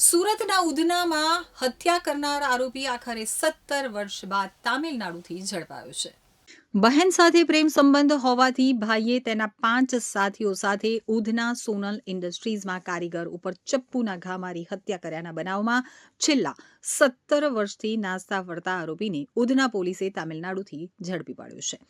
સુરતના ઉધનામાં હત્યા કરનાર આરોપી આખરે સત્તર વર્ષ બાદ તામિલનાડુથી ઝડપાયો છે. બહેન સાથે પ્રેમ સંબંધ હોવાથી ભાઈએ તેના પાંચ સાથીઓ સાથે ઉધના સોનલ ઇન્ડસ્ટ્રીઝમાં કારીગર ઉપર ચપ્પુના ઘા મારી હત્યા કર્યાના બનાવમાં છેલ્લા સત્તર વર્ષથી નાસ્તા ફરતા આરોપીને ઉધના પોલીસે તામિલનાડુથી ઝડપી પાડ્યો છે.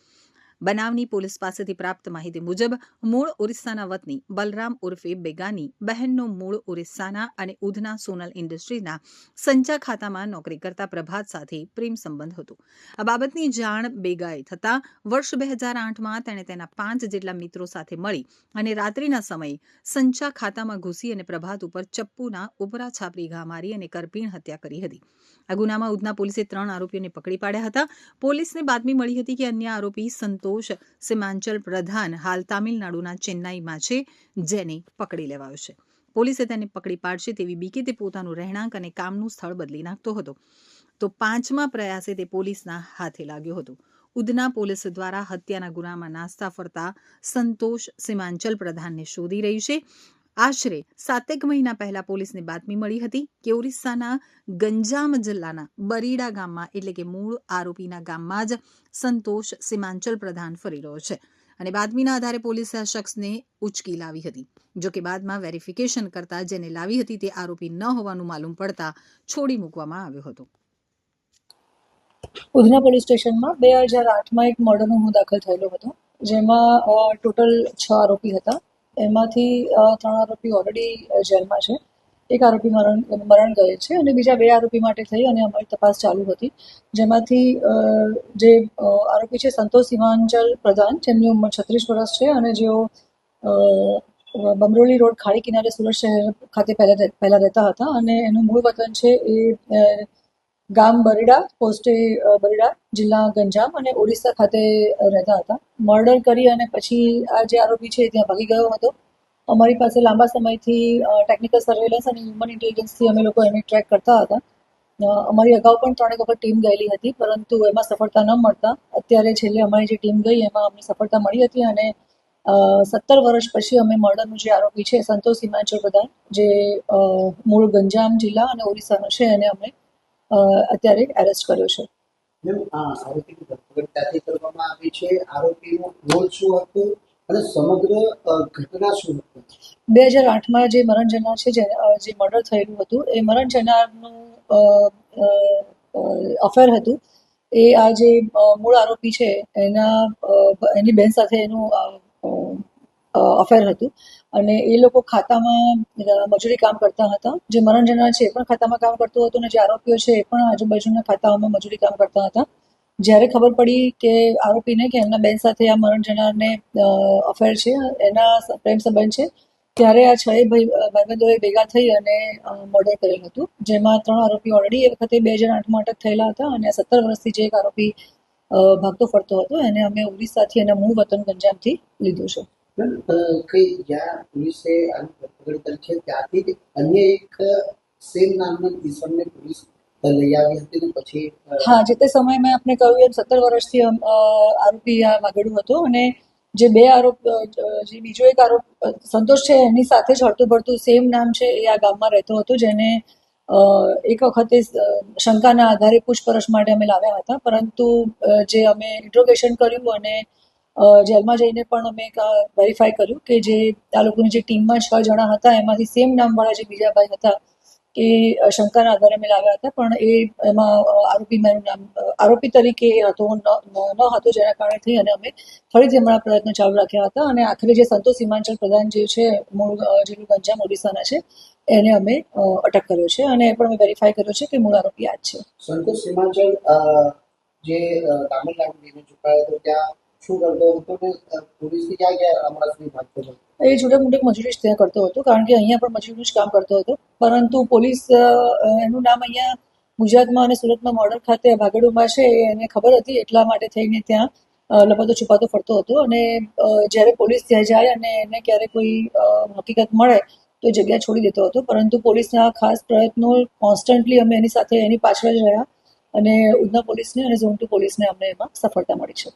બનાવની પોલીસ પાસેથી પ્રાપ્ત માહિતી મુજબ, મૂળ ઓરિસ્સાના વતની બલરામ ઉર્ફે બેગાની બહેનનો મૂળ ઓરિસ્સાના અને ઉધના સોનલ ઇન્ડસ્ટ્રીના સંચા ખાતામાં નોકરી કરતા પ્રભાત સાથે પ્રેમ સંબંધ હતો. આ બાબતની જાણ બેગાએ થતાં વર્ષ બે હજાર આઠમાં તેણે તેના પાંચ જેટલા મિત્રો સાથે મળી અને રાત્રિના સમયે સંચા ખાતામાં ઘૂસી અને પ્રભાત ઉપર ચપ્પુના ઉપરા છાપરી ઘા મારી અને કરપીણ હત્યા કરી હતી. આ ગુનામાં ઉધના પોલીસે ત્રણ આરોપીઓને પકડી પાડ્યા હતા. પોલીસને બાતમી મળી હતી કે અન્ય આરોપી સંતોષ સીમાંચલ પ્રધાન હાલ તામિલનાડુના ચેન્નાઈમાં છે, જેને પકડી લેવાયો છે. પોલીસે તેને પકડી પાડશે તેવી બીકે તે પોતાનું રહેણાંક અને કામનું સ્થળ બદલી નાખતો હતો. તો પાંચમા પ્રયાસે તે પોલીસના હાથે લાગ્યો હતો. ઉધના પોલીસ દ્વારા હત્યાના ગુનામાં નાસ્તા ફરતા સંતોષ સીમાંચલ પ્રધાનને શોધી રહી છે. આશરે સાતેક મહિના પહેલા પોલીસને બાતમી મળી હતી કે ઓરિસ્સાના ગંજામ જિલ્લાના બરીડા ગામમાં, એટલે કે મૂળ આરોપીના ગામમાં જ સંતોષ સીમાંચલ પ્રધાન ફરી રહ્યો છે. અને બાતમીના આધારે પોલીસે આ શખ્સને ઉચકી લાવી હતી. જો કે બાદમાં વેરિફિકેશન કરતા જેને લાવી હતી તે આરોપી ન હોવાનું માલુમ પડતા છોડી મૂકવામાં આવ્યો હતો. ઉધના પોલીસ સ્ટેશનમાં બે હજાર આઠમાં એક મર્ડરનો હું દાખલ થયેલો હતો, જેમાં ટોટલ છ આરોપી હતા. એમાંથી ત્રણ આરોપી ઓલરેડી જેલમાં છે. એક આરોપી મરણ મરણ ગયે છે અને બીજા બે આરોપી માટે થઈ અને અમારી તપાસ ચાલુ હતી. જેમાંથી જે આરોપી છે સંતોષ હિમાંચલ પ્રધાન, જેમની ઉંમર છત્રીસ વર્ષ છે અને જેઓ બમરોલી રોડ ખાડી કિનારે સુરત શહેર ખાતે પહેલા પહેલાં રહેતા હતા અને એનું મૂળ વતન છે એ ગામ બરડા, પોસ્ટે બરડા, જિલ્લા ગંજામ અને ઓડિશા ખાતે રહેતા હતા. મર્ડર કરી અને પછી આ જે આરોપી છે ત્યાં ભાગી ગયો હતો. અમારી પાસે લાંબા સમયથી ટેકનિકલ સર્વેલન્સ અને હ્યુમન ઇન્ટેલિજન્સથી અમે લોકો એને ટ્રેક કરતા હતા. અમારી અગાઉ પણ ત્રણેક વખત ટીમ ગયેલી હતી, પરંતુ એમાં સફળતા ન મળતા. અત્યારે છેલ્લે અમારી જે ટીમ ગઈ, એમાં અમને સફળતા મળી હતી અને સત્તર વર્ષ પછી અમે મર્ડરનો જે આરોપી છે, સંતોષ હિમાચલ પ્રધાન, જે મૂળ ગંજામ જિલ્લા અને ઓરિસ્સાનો છે, એને અમે અત્યારે એરેસ્ટ કર્યો છે. મેમ આ આરોપીની ધરપકડ ક્યાંથી કરવામાં આવી છે? આરોપીનું રોલ શું હતું? અને સમગ્ર ઘટના શું બે હજાર આઠમાં જે મરણ જનાર છે જે મર્ડર થયેલું હતું એ મરણ જનારનું અફેર હતું. એ આ જે મૂળ આરોપી છે એના એની બેન સાથે એનું અફેર હતું. અને એ લોકો ખાતામાં મજૂરી કામ કરતા હતા. જે મરણ જનાર છે એ પણ ખાતામાં કામ કરતો હતો અને જે આરોપીઓ છે એ પણ આજુબાજુના ખાતાઓમાં મજૂરી કામ કરતા હતા. જ્યારે ખબર પડી કે આરોપીને કે એમના બેન સાથે આ મરણ જનારને અફેર છે, એના પ્રેમ સંબંધ છે, ત્યારે આ છ ભાઈ ભાઈબંધોએ ભેગા થઈ અને મર્ડર કરેલ હતું. જેમાં ત્રણ આરોપી ઓલરેડી એ વખતે બે હજાર આઠમાં અટક થયેલા હતા અને સત્તર વર્ષથી જે એક આરોપી ભાગતો ફરતો હતો, એને અમે ઓડિશાથી એના મૂળ વતન ગંજામથી લીધો છે. કઈ જ્યાં પોલીસે ધરપકડ કરી છે, ત્યાંથી અન્ય એક સેમ નામના કિશોરને પોલીસ હા, જે તે સમયે મેં આપને કહ્યું એમ, સત્તર વર્ષથી આરોપી આ વાગડું હતો અને જે બે આરોપ જે બીજો એક આરોપ સંતોષ છે, એની સાથે જ હળતું ભળતું સેમ નામ છે, એ આ ગામમાં રહેતો હતો, જેને એક વખતે શંકાના આધારે પૂછપરછ માટે અમે લાવ્યા હતા, પરંતુ જે અમે ઇન્ટ્રોગેશન કર્યું અને જેલમાં જઈને પણ અમે વેરીફાઈ કર્યું કે જે આ લોકોની જે ટીમમાં છ જણા હતા, એમાંથી સેમ નામવાળા જે બીજા ભાઈ હતા એ શંકાના આધારે અમે લાવ્યા હતા, પણ એ એમાં આરોપી મારું નામ આરોપી તરીકે એ હતો, ન હતો જેના કારણે થઈ અને અમે ફરીથી અમારા પ્રયત્નો ચાલુ રાખ્યા હતા અને આખરે જે સંતોષ હિમાંચલ પ્રધાન જે છે, મૂળ જેનું ગંજામ ઓડિશાના છે, એને અમે અટક કર્યો છે અને એ પણ અમે વેરીફાઈ કર્યો છે કે મૂળ આરોપી આ જ છે. સંતોષ સીમાંચલ જે તામિલનાડુ ચૂકાયો હતો, ત્યાં એ છોટા મોટે મજૂરી જ ત્યાં કરતો હતો, કારણ કે અહીંયા પણ મજૂરીનું જ કામ કરતો હતો. પરંતુ પોલીસ એનું નામ અહીંયા ગુજરાતમાં અને સુરતમાં મોડલ ખાતે ભાગડુમાં છે એને ખબર હતી, એટલા માટે થઈને ત્યાં લપાતો છુપાતો ફરતો હતો. અને જ્યારે પોલીસ ત્યાં જાય અને એને ક્યારે કોઈ હકીકત મળે, તો જગ્યા છોડી દેતો હતો. પરંતુ પોલીસના ખાસ પ્રયત્નો કોન્સ્ટન્ટલી અમે એની સાથે એની પાછળ જ રહ્યા. અને ઉધના પોલીસને અને ઝોન ટુ પોલીસને અમને એમાં સફળતા મળી છે.